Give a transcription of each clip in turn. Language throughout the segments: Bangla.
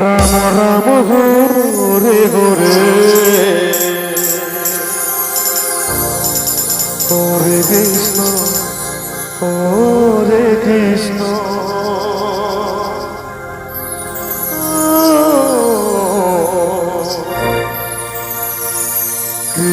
রাম রাম হরে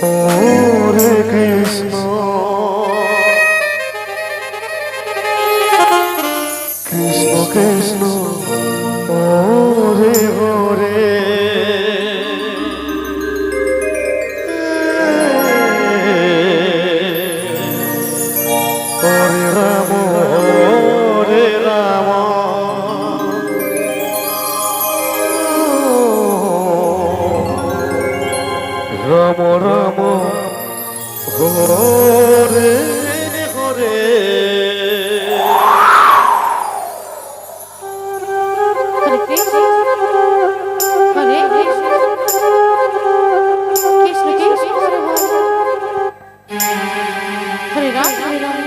হরে কৃষ্ণ রম রম। হরে হরে হরে রাম হরে রাম।